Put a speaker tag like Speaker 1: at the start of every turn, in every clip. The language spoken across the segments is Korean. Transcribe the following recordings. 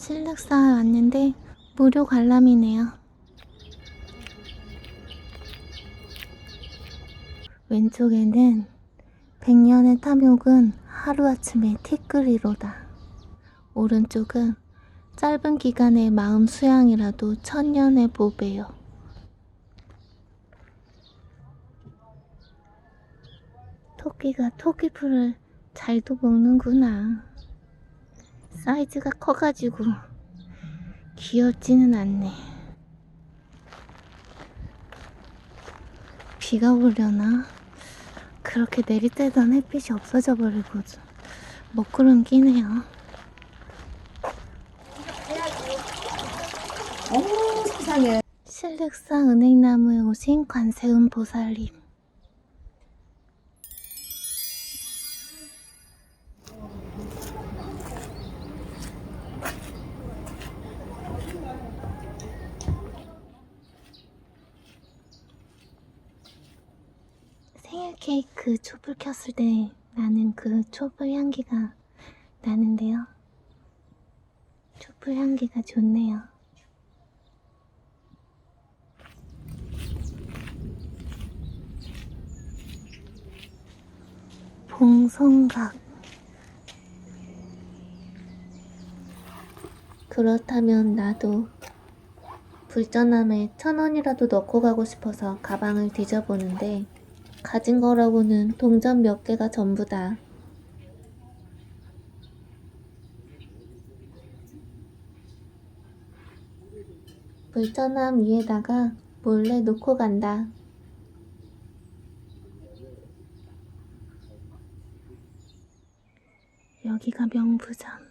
Speaker 1: 실력사에 왔는데 무료 관람이네요. 왼쪽에는 백년의 탐욕은 하루아침에 티끌이로다. 오른쪽은 짧은 기간의 마음 수양이라도 천년의 보배요. 토끼가 토끼풀을 잘도 먹는구나. 사이즈가 커가지고 귀엽지는 않네. 비가 오려나? 그렇게 내리쬐던 햇빛이 없어져 버리고 좀 먹구름 끼네요.
Speaker 2: 어머 세상에
Speaker 1: 실륵사 은행나무에 오신 관세음 보살님. 케이크 촛불 켰을 때 나는 그 촛불 향기가 나는데요. 촛불 향기가 좋네요. 봉성각 그렇다면 나도 불전함에 천 원이라도 넣고 가고 싶어서 가방을 뒤져보는데 가진 거라고는 동전 몇 개가 전부다. 불전함 위에다가 몰래 놓고 간다. 여기가 명부점.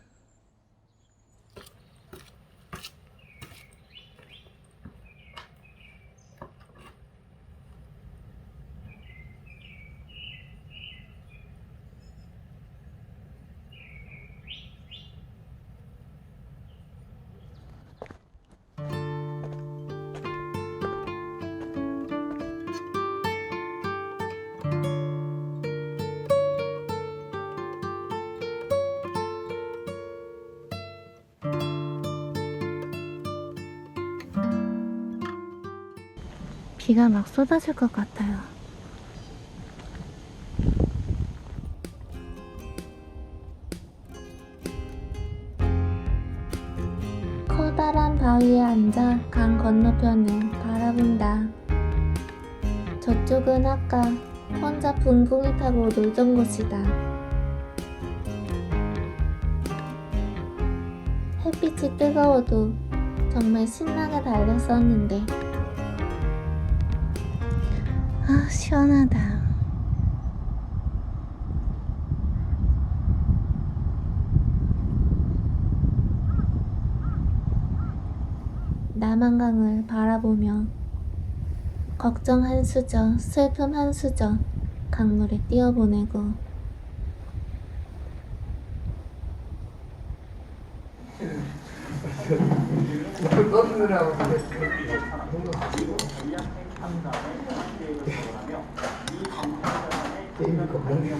Speaker 1: 비가 막 쏟아질 것 같아요. 커다란 바위에 앉아 강 건너편을 바라본다. 저쪽은 아까 혼자 붕붕이 타고 놀던 곳이다. 햇빛이 뜨거워도 정말 신나게 달렸었는데. 아, 시원하다. 남한강을 바라보며 걱정 한 수저, 슬픔 한 수저 강물에 뛰어보내고
Speaker 3: 이건 뭐냐